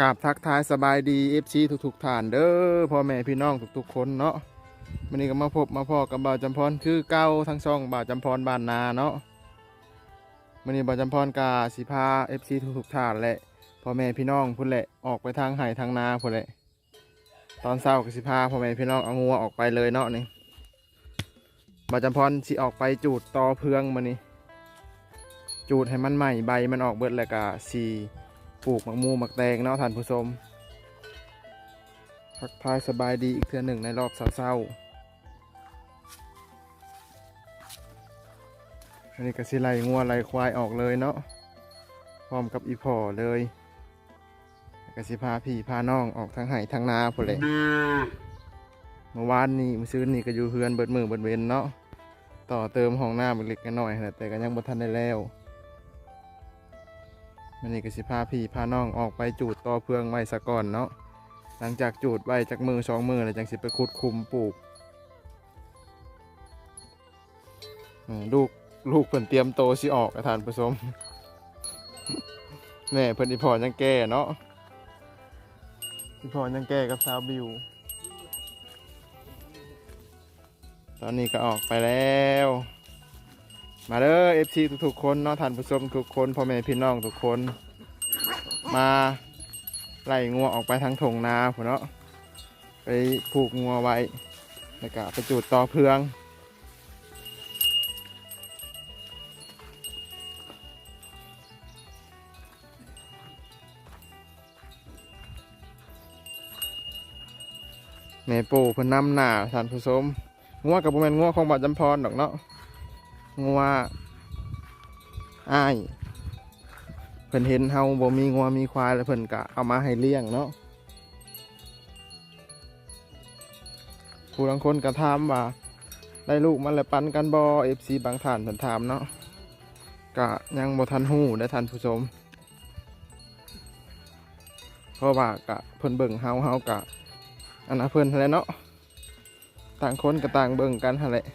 กราบทักทายสบายดีเอฟซีทุกๆท่านเด้อพ่อแม่พี่น้องทุกๆคนเนาะวันนี้ก็มาพบมาพ่อกับบ่าวจำพรคือเก้าทั้งช่องบ่าวจำพรบ้านนาเนาะวันนี้บ่าวจำพรกาสิพาเอฟซีทุกๆท่านแหละพ่อแม่พี่น้องพุ่นแหละออกไปทางไห่ทางนาพุ่นแหละตอนเช้าก็สิพาพ่อแม่พี่น้องเอางัวออกไปเลยเนาะนี่บ่าวจำพรสิออกไปจูดตอเพืองมานี่จูดให้มันใหม่ใบมันออกเบิดแล้วก็สี ปลูกหมักมูหมักแตงเนาะท่านผู้ชมทักทายสบายดีอีกเทื่อหนึ่งในรอบเศร้าๆอันนี้ก็สิไล่งัวไล่ควายออกเลยเนาะพร้อมกับอีพ่อเลยแล้วก็สิพาพี่พาน้องออกทางไห่ทางนาพุ่นเลยเมื่อวานนี้มื้อซื้อนี่ก็อยู่เฮือนเบิดมือเบิดเวนเนาะต่อเติมห้องน้ำเล็กๆน้อยๆแต่ก็ยังบ่ทันได้แล้ว มันนี่ก็สิพาพี่พาน้องออกไปจูดต่อเพืองไว้ซะก่อนเนาะหลังจากจูดไว้จากมือสองมือแล้วจังสิไปขุดคุมปลูกลูกลูกเพิ่นเตรียมโตสิออกอาทานผู้ชมแม่เพิ่นอีพอยังแก่เนาะอีพอยังแก่กับสาวบิว ตอนนี้ก็ออกไปแล้ว มาเด้อเอฟซีทุกๆคนเนาะท่านผู้ชมทุกคนพ่อแม่พี่น้องทุกคน มาไล่งัวออกไปทางถงนาผมเนาะไปผูกงัวไว้แล้วก็ไปจูดต่อเพืองแม่ปู่เพิ่นนำหน้าท่านผู้ชมงัวกับบ่แม่นงัวของบาดจำพรดอกเนาะ งัวอ้ายเพิ่นเห็นเฮาบ่มีงัวมีควายแล้วเพิ่นก็เอามาให้เลี้ยงเนาะผู้บางคนก็ถามว่าได้ลูกมันแล้วปันกันบ่อ FC บางท่านเพิ่นถามเนาะก็ยังบ่ทันฮู้ได้ท่านผู้ชมเพราะว่าก็เพิ่นเบิ่งเฮาเฮาก็อันนั้นเพิ่นนั่นแหละเนาะต่างคนก็ต่างเบิ่งกันหั่นแหละ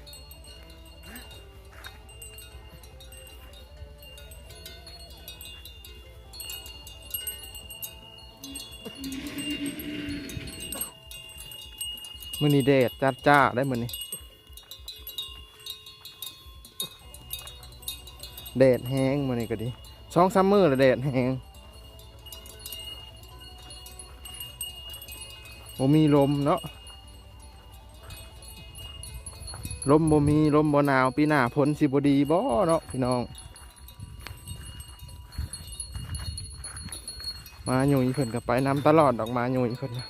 มือนี้แดดจ้าจ้าได้มือนี้แดดแห้งมือนี้ก็ดีสองสามเมือแล้วแดดแห้งบ่มีลมเนาะลมบ่มีลมบ่หนาวปีหน้าฝนสิบ่ดีบ่เนาะพี่น้อง มาอยู่อีเพิ่นก็ไปน้ำตลอดดอกมาอยู่อีเพิ่นนะ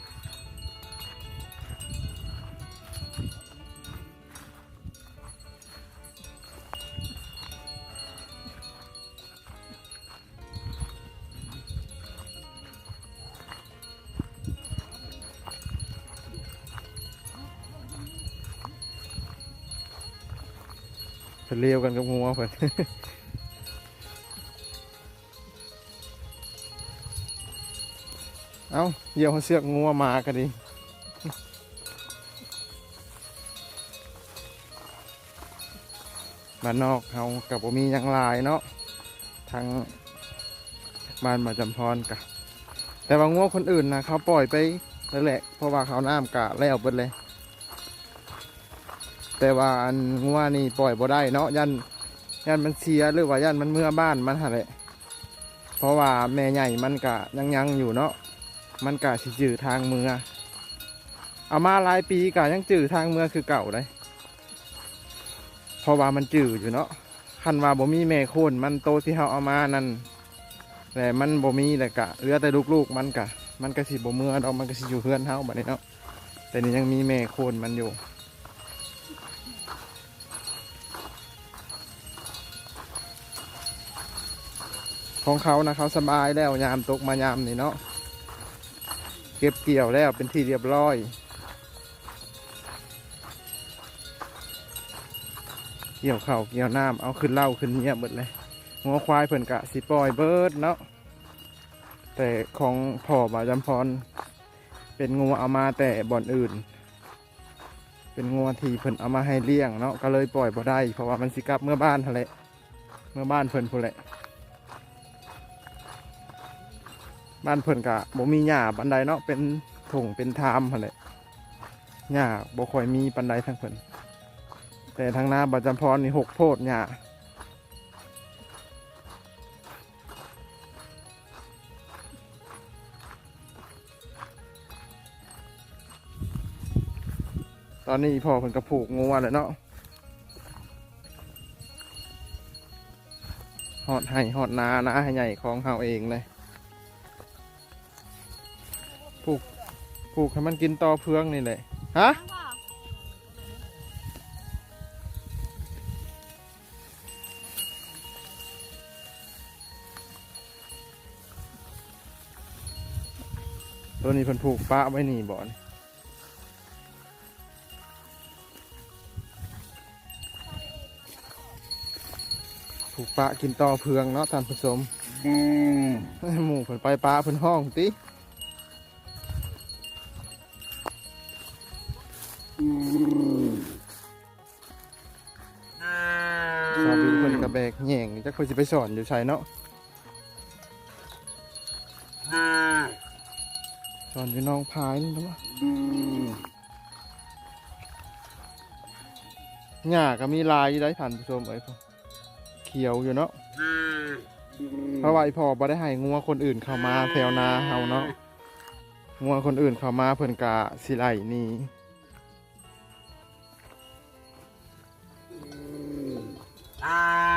กันกับงัวเพิ่นเอาเยี่ยวเขาเสือกงัวมากันดิบ้านนอกเขากับบ่มียังหลายเนาะทางบ้านมาจำพรกะแต่ว่างัวคนอื่นนะเขาปล่อยไปนั่นแหละเพราะว่าเขาน้ำกะแล้วเบิดเลย แต่ว่าอันงัวนี่ปล่อยบ่ได้เนาะยันยันมันเสียหรือว่ายันมันเมื่อบ้านมันหั่นแหละเพราะว่าแม่ใหญ่มันกะยังยังอยู่เนาะมันกะสิจือทางเมือเอามาหลายปีกะยังจือทางเมือคือเก่าเลยเพราะว่ามันจืออยู่เนาะคันว่าบ่มีแม่โคนมันโตที่เฮาเอามานั่นแต่มันบ่มีแต่กะเหลือแต่ลูกๆมันกะ มันก็สิบ่เมื่อดอกมันก็สิอยู่เพื่อนเฮาบัดนี้เนาะแต่นี่ยังมีแม่โคนมันอยู่ ของเขานะเขาสบายแล้วยามตกมายามนี่เนาะเก็บเกี่ยวแล้วเป็นที่เรียบร้อยเกี่ยวเข่าเกี่ยวน้ำเอาขึ้นเหล่าขึ้นเงียหมดเลยงัวควายเพิ่นกะสิปล่อยเบิดเนาะแต่ของพ่อบาจำพร เป็นงัวเอามาแต่บ่อนอื่น เป็นงัวที่เพิ่นเอามาให้เลี้ยงเนาะก็เลยปล่อยบ่ได้ เพราะว่ามันสิกลับเมื่อบ้านทะเลเมื่อบ้านเพิ่นพูนแหละ บ้านเพิ่นกะบ่มีหญ้าปันใดเนาะเป็นถงเป็นทามหั่นแหละหญ้าบ่ค่อยมีปันใดทั้งเพิ่นแต่ทางนาบัดจำพรนี่หกโพดหญ้าตอนนี้พ่อเพิ่นก็ผูกงัวแล้วเนาะหอดให้หอดนานาให้ใหญ่ของเฮาเองเลย ผูกให้มันกินต่อเพืองนี่แหละฮะตัวนี้เพิ่นผูกปะไว้นี่บ่อนผูกปะกินต่อเพืองเนาะท่านผู้ชมหมู่เพิ่นไปปลาเพิ่นห้องติ แบกแหย่งจักเพิ่นสิไปสอนอยู่ไสเนาะสอนอยู่น้องพายนี่เนาะหญ้าก็มีลายอยู่ได้ท่านผู้ชมเอ้ยพ่อเขียวอยู่เนาะเพราะว่าไอพ่อบ่ได้ให้งัวคนอื่นเข้ามาแถวนาเฮาเนาะงัวคนอื่นเข้ามาเพิ่นกะสิไล่หนี่อ้า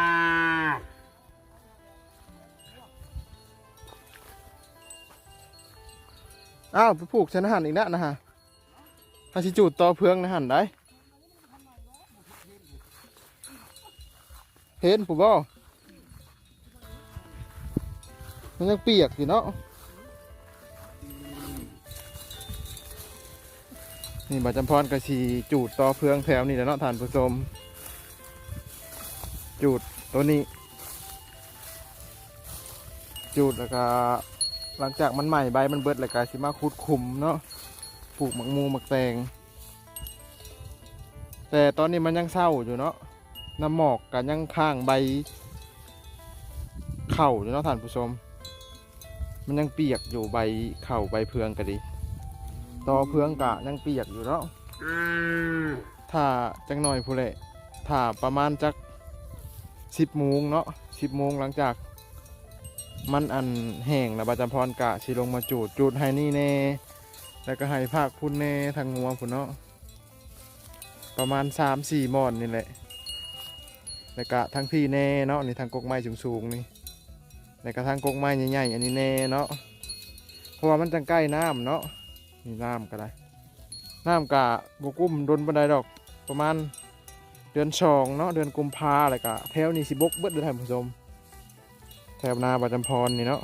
วไปผูกชนหันอีกแล้วนะฮะถ้าสิจูดต่อเพืองนะหันได้เห็นผู้บ่มันยังเปียกอยู่เนาะนี่บัดจำพรกระชีจูดต่อเพืองแถวนี่แหล้วเนาะท่านผู้ชมจูดตัวนี้ จูดแล้วก็ หลังจากมันใหม่ใบมันเบิดแล้วก็สิมาคุดคุมเนาะปลูกหมักมูหมักแตง แต่ตอนนี้มันยังเศร้าอยู่เนาะน้ำหมอกกันยังข้างใบ เข่าอยู่เนาะท่านผู้ชม มันยังเปียกอยู่ใบเข่าใบเพืองก็ดีตอเพืองกะยังเปียกอยู่เนาะถ้าจังหน่อยผู้เละถ้าประมาณจักสิบโมงเนาะสิบโมงหลังจาก มันอันแห้งแล้วบาจำพรกะสิลงมาจูดจูดให้นี่แน่ แล้วก็ให้ภาคพุ่นแน่ทางงัวพุ่นเนาะประมาณสามสี่มอนนี่แหละแล้วก็ทั้งพี่แน่เนาะนี่ทางกกไม้สูงๆนี่ในกระทั่งกกไม้ใหญ่ๆอันนี้แน่เนาะเพราะว่ามันจังใกล้น้ำเนาะนี่น้ำก็ได้น้ำกะบกุ้มโดนบันไดดอกประมาณเดือนสองเนาะเดือนกุมภาอะไรกะแถวนี้สิบกเบิดเลยท่านผู้ชม แถวนาบัจจำพรนี่เนาะ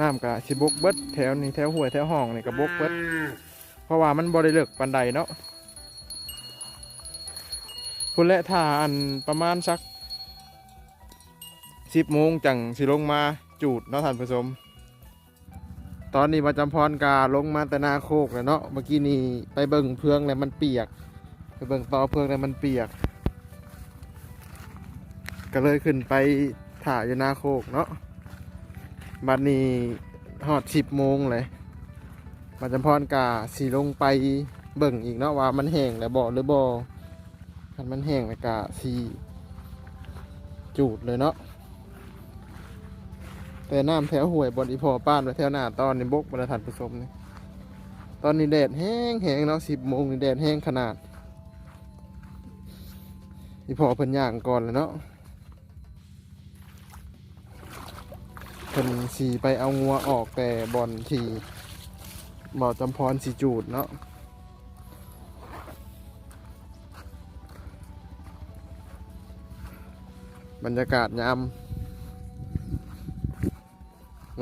น้ำกะสิบกเบิดแถวนี้แถวห้วยแถวห้องนี่กะบกเบิดเพราะว่ามันบริเลิกปันใดเนาะพุ่นและทาอันประมาณสักสิบโมงจังสิลงมาจูดเนาะท่านผู้ชมตอนนี้ประจำพรกาลงมาแต่นาโคกแล้วเนาะเมื่อกี้นี่ไปเบิ่งเพืองแล้วมันเปียก ไปเบิ่งตอเพืองแล้วมันเปียก ก็เลยขึ้นไป ถ่ายอยู่หน้าโคกเนาะบัดนี้หอดสิบโมงเลยประจำพรกาสีลงไปเบิ่งอีกเนาะว่ามันแห้งแล้วบ่หรือบ่คันมันแห้งแล้วกาสีจูดเลยเนาะแต่น้ำแถวห่วยบนอีพอป้านไว้แถวหน้าตอนในบกบรรทัดผสมนี่ตอนนี้แดดแห้งแห้งเนาะสิบโมงนี่แดดแห้งขนาดอีพอเพิ่นย่างก่อนเลยเนาะ เพิ่นสีไปเอางัวออกแต่บอลทีบ่อจำพรสีจูดเนาะบรรยากาศยาม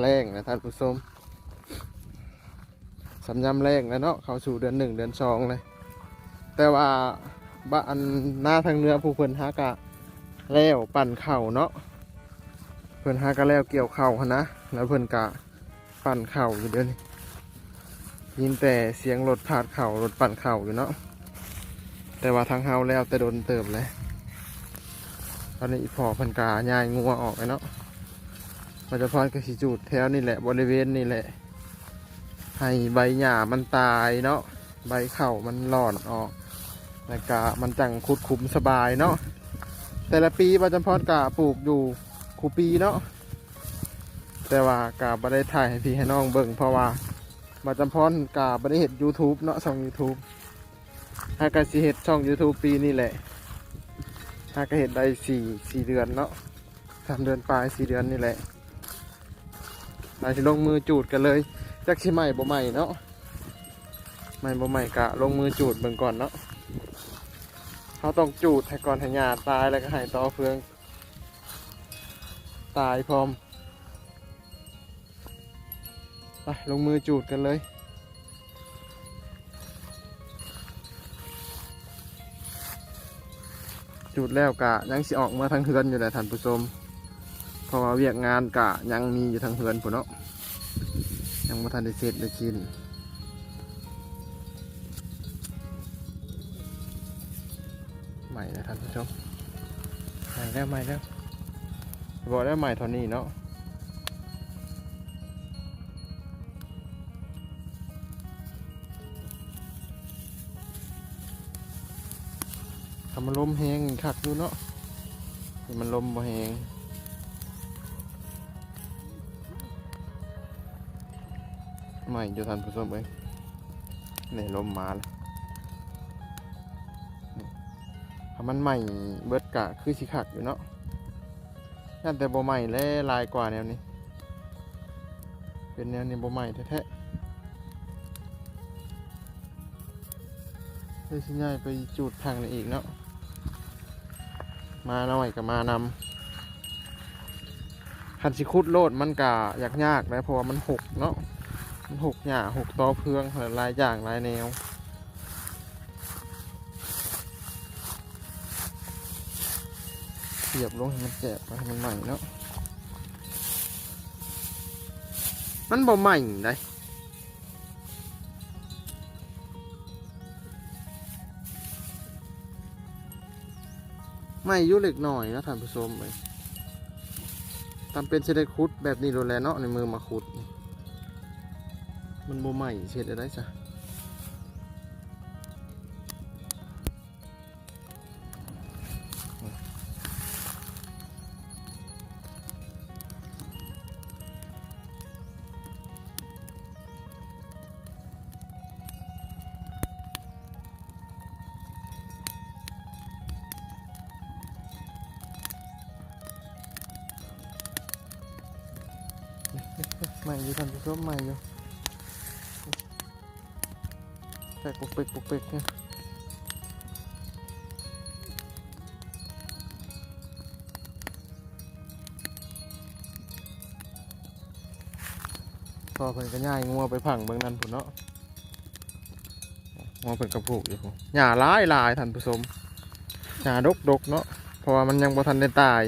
แรงนะท่านผู้ชมสำยำแรงแล้วเนาะเข้าสู่เดือนหนึ่งเดือนสองเลย แต่ว่าบ้านหน้าทางเหนื้อผู้เพิ่นหากะแล้วปั่นเข่าเนาะ เพิ่นหากระแล้วเกี่ยวเข่าหนะ แล้วเพิ่นกะปั่นเข่าอยู่เดี๋ยวนี้ยินแต่เสียงรถพาดเข่ารถปั่นเข่าอยู่เนาะแต่ว่าทางเฮาแล้วแต่โดนเติมเลยตอนนี้พอเพิ่นกะยายงัวออกเลยเนาะมันจะพอนกระสิจูดแถวนี่แหละบริเวณนี่แหละ ให้ใบหญ้ามันตายเนาะใบเข่ามันหลอนออกแล้วก็มันจังคุดคุมสบายเนาะแต่ละปีประจำพรกะปลูกอยู่ คูปีเนาะแต่ว่ากะบ่ได้ถ่ายให้พี่ให้น้องเบิ่งเพราะว่าปรจำพรกะบ่ได้เห็น YouTube เนาะช่อง YouTube หากะสิเห็ดช่อง YouTube ปีนี่แหละหากะเห็ดได้สี่สี่เดือนเนาะสามเดือนปลายสี่เดือนนี่แหละเราจะลงมือจูดกันเลยจักสิใหม่บ่ใหม่เนาะใหม่บ่ใหม่กะลงมือจูดเบิ่งก่อนเนาะเขาต้องจูดให้ก่อนให้หญ้าตายแล้วก็ให้ต่อเฟือง ตายพร้อม ไป ลงมือจูดกันเลยจุดแล้วกะยังสิออกมาทางเฮือนอยู่แหละท่านผู้ชมเพราะว่าเวียกงานกะยังมีอยู่ทางเฮือนพุ่นเนาะยังบ่ทันได้เสร็จได้กินใหม่แล้วท่านผู้ชมใหม่แล้วใหม่แล้ว บอกแล้ใหม่เท่านี้เนาะทำมันลมแหงคักอยู่เนาะนี่มันลมบ่แหงใหม่อยู่ท่านผู้ชมเอ้ยนี่ลมมาแล้วถ้ามันใหม่เบิดกะคือสิคักอยู่เนาะ ยันแต่บใหม่แล้ลายกว่าแนวนี้ เป็นแนวนี้บใหม่แท้ๆเลยสิย้ายไปจูดทางนี้อีกเนาะ มาหน่อยก็มานำคันสิคุดโลดมันกะยากยากนะเพราะว่ามันหกเนาะ มันหกหย่าหกตอเพืองหลายอย่างหลายแนว เสียบลงให้มันแจกไปให้มันใหม่เนาะมันบ่ใหม่ได้ไม่ยุ่เล็กหน่อยนะท่านผู้ชมเลยทำเป็นเสไดคุดแบบนี้โดนแล้วเนาะในมือมาขุด มันโบใหม่เช็ดได้จ้ะ ม่อยู่ท่านผู้ชมใหม่อยู่แต่ปุกปิกปุกปิกเนี่ยพอเพิ่นก็ย่ายงัวไปผังเบิ่งนั่นพุ่นเนาะงัวเพิ่นกระผูกอยู่พุ่นหญ้าหลายหลายท่านผู้ชมหญ้าดกดกเนาะเพราะว่ามันยังบ่ทันได้ตาย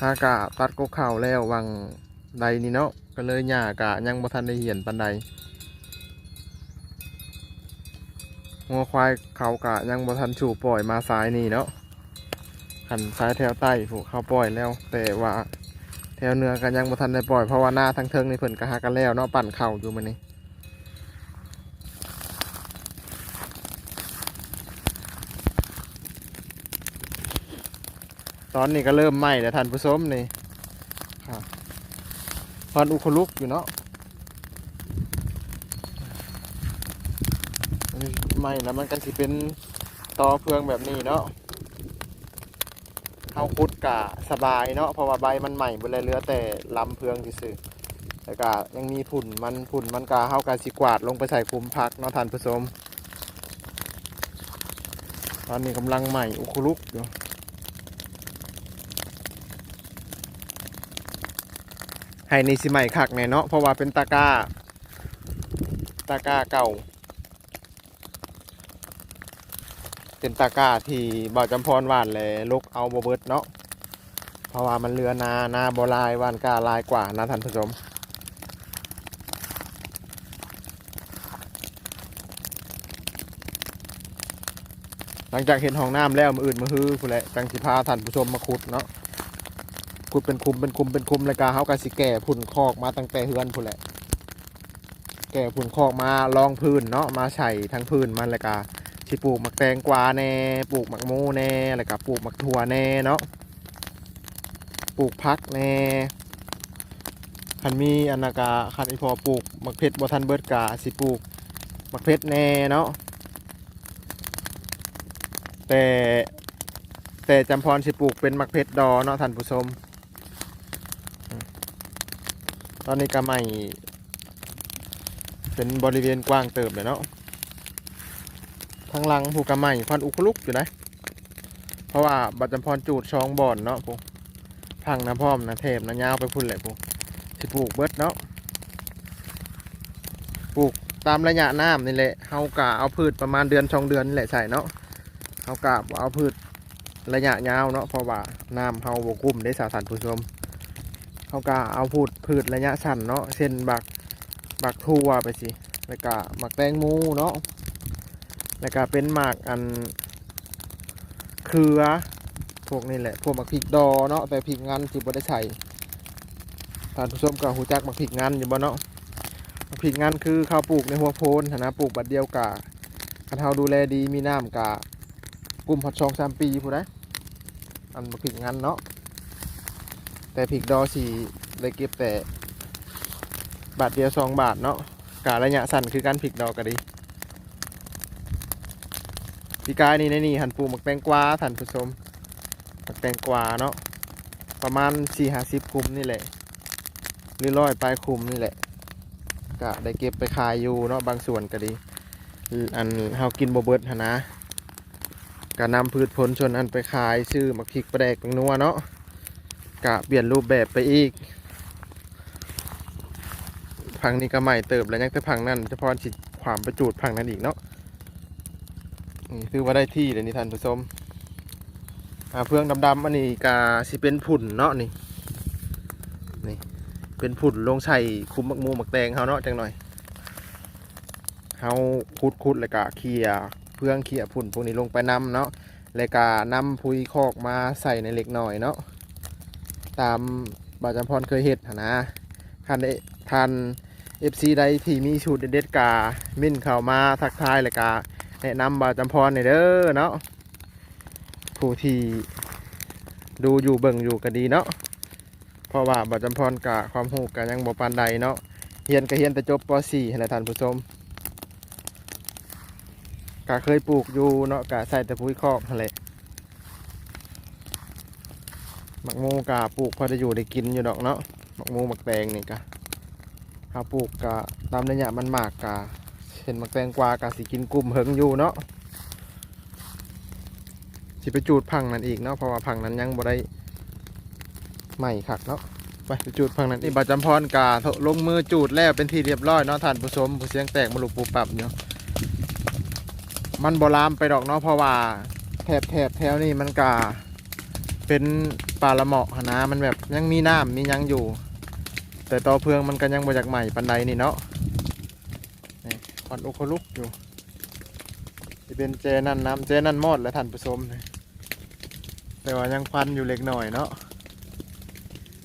หากะตัดกกเข่าแล้ววังใดนี่เนาะ ก็เลยหญ้ากะยังบ่ทันได้เหียนปานใดงัวควายเขากะยังบ่ทันชูปล่อยมาซ้ายนี่เนาะหันซ้ายแถวใต้ผูกเขาปล่อยแล้ว แต่ว่าแถวเนือก็ยังบ่ทันได้ปล่อยเพราะว่าหน้าทั้งเทิงนี่เพิ่นก็หากันแล้วเนาะปั่นเข่าอยู่มื้อนี้ตอนนี้ก็เริ่มไหม้แล้วท่านผู้ชมนี่ พอนอุคลุกอยู่เนาะไม่แล้วมันก็สิเป็นตอเพืองแบบนี้เนาะเอาคุดกะสบายเนาะเพราะว่าใบมันใหม่บนเลยเหลือแต่ลำเพืองซื่อๆแต่กะยังมีผุ่นมันผุ่นมันกะเฮากะสิกวาดลงไปใส่คุมพักเนาะทานผู้ชมตอนนี้กำลังใหม่อุคลุกอยู่ ให้นี่สิใหม่คักแน่เนาะเพราะว่าเป็นตะกร้า ตะกร้าเก่า เป็นตะกร้าที่บ่าวจำพรหวานเลยลกเอาบ่เบิดเนาะเพราะว่ามันเรือนานาบ่ลายหวานกาลายกว่านะท่านผู้ชมหลังจากเห็นห้องน้ำแล้วมืออื่นมือฮือผู้นแหละจังสิพาท่านผู้ชมมาขุดเนาะ ขุดเป็นคุมเป็นคุมเป็นคุมแล้วก็เฮาก็สิแก่พุ่นคอกมาตั้งแต่เฮือนพุ่นแหละ แก่พุ่นคอกมารองพื้นเนาะมาใส่ทั้งพื้นมันแล้วก็สิปลูกหมักแตงกวาแน่ปลูกหมักมูแน่แล้วก็ปลูกหมักถั่วแน่เนาะปลูกพักแน่คันมีอนากาคันอีพอปลูกหมักเพชรบ่ทันเบิดกาสิปลูกหมักเพชรแน่เนาะแต่แต่จำพรสิปลูกเป็นหมักเพชรดอเนาะท่านผู้ชม ตอนนี้ก็ไม่เป็นบริเวณกว้างเติบเลยเนาะทางหลังผูกกระไม้พันอุคลุกอยู่นะ เพราะว่าบัตรจำพรจูดช่องบ่อนเนาะผูพังน้ำพร้อมนะเทพนะยาวไปพุ่นเลยผูสิปลูกเบิดเนาะปลูกตามระยะน้ำนี่แหละเฮากะเอาพืชประมาณเดือนช่องเดือนนี่แหละใส่เนาะเฮากะเอาพืชระยะยาวเนาะเพราะว่าน้ำเฮาบกุ้มได้สาสารผู้ชม เฮากะเอาพืชพืชระยะสั้นเนาะเช่นบักบักทั่วไปสิ แล้วก็หมักแตงโมเนาะ แล้วก็เป็นหมากอันเครือ พวกนี้แหละ พวกหมักพริกดอเนาะ แต่พริกงานคือบ่ได้ใส่ท่านผู้ชมก็หูจักหมักพริกงานอยู่บ่เนาะหมักพริกงานคือข้าวปลูกในหัวโพนนะปลูกบัดเดียวกะคันเฮาดูแลดีมีน้ำกะกลุ่มฮอดช่องสามปีผู้ใดอันหมักพริกงานเนาะ แต่พริกดอสีได้เก็บแต่บาทเดียวสองบาทเนาะการะยะสั้นคือการผิกดอกกะดีพี่กายนี่ในนี่หันปูหมักแตงกวาท่านผู้ชมหมักแตงกวาเนาะประมาณสี่ห้าสิบคุมนี่แหละหรือร้อยปลายคุมนี่แหละกะได้เก็บไปขายอยู่เนาะบางส่วนก็ดี อันเฮากินบ่เบิดหนนะกะนำพืชผลชนอันไปขายซื้อมักพริกปลาแดกแปงนัวเนาะ กะเปลี่ยนรูปแบบไปอีก พังนี้ก็ใหม่เติบแล้วยังแต่พังนั่นเฉพาะสิความประจูดพังนั้นอีกเนาะนี่คือว่าได้ที่เลยนี่ท่านผู้ชมอ่าเพื่องดำๆอันนี้กาสิเป็นผุ่นเนาะนี่นี่เป็นผุ่นลงใส่คุมมักมูมักแตงเขาเนาะจังหน่อยเขาคุดคุดๆแล้วก็เขี่ยเพื่องเขี่ยผุ่นพวกนี้ลงไปนำเนาะแล้วก็นำพุยคอกมาใส่ในเล็กหน่อยเนาะ ตามบาจำพรเคยเห็ดนะคันได้ท่าน FC ใดที่มีสูตรเด็ดกามิ่นเข้ามาทักทายเลยกาแนะนำบาจำพรในอยเด้อเนาะผู้ที่ดูอยู่เบิ่งอยู่ก็ดีเนาะเพราะว่าบาจำพรกะความหูกะยังบ่ปานใดเนาะเฮียนก็เฮียนแต่จบป .4 ให้แหละท่านผู้ชมกะเคยปลูกอยู่เนาะกะใส่แต่ปุ๋ยคอกนั่นแหละ หมักโมกะปลูกพอได้อยู่ได้กินอยู่ดอกเนาะหมักโมหมักแตงนี่กะข้าปลูกกะตามระยะมันหมากกะเห็นหมักแตงกวากะสิกินกลุ่มเฮิงอยู่เนาะสิไปจูดพังนั่นอีกเนาะเพราะว่าพังนั้นยังบ่ได้ใหม่คักเนาะไปจูดพังนั้นอีกบาจำพรกะลงมือจูดแล้วเป็นที่เรียบร้อยเนาะท่านผู้ชมผู้เสียงแตกมาลุกปูปรับเนาะมันบลามไปดอกเนาะเพราะว่าแถบแถบแถวนี้มันกะเป็น ป่าละเหมาะหนะมันแบบยังมีน้ำมียังอยู่ แต่ต่อเพืองมันก็ยังมาจากใหม่ปันใดนี่เนาะนี่ควันอุคลุกอยู่ที่เป็นเจนั่นน้ำเจนั่นมอดและท่านผู้ชมแต่ว่ายังควันอยู่เล็กหน่อยเนาะ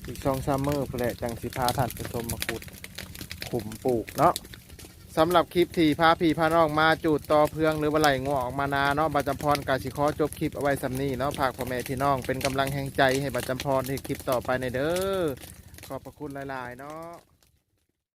อีกสองซัมเมอร์เพื่อแหละจังสิพาท่านผู้ชมมาขุดขุมปลูกเนาะ สำหรับคลิปที่พาพี่พาน้องมาจูดต่อเพืองหรือว่าไหลงอออกมานาเนาะบัจำพรกาสิคอจบคลิปเอาไว้สำนีเนาะฝากพ่อแม่พี่น้องเป็นกำลังแห่งใจให้บัจำพรในคลิปต่อไปในเด้อขอบพระคุณหลาย ๆ เนาะ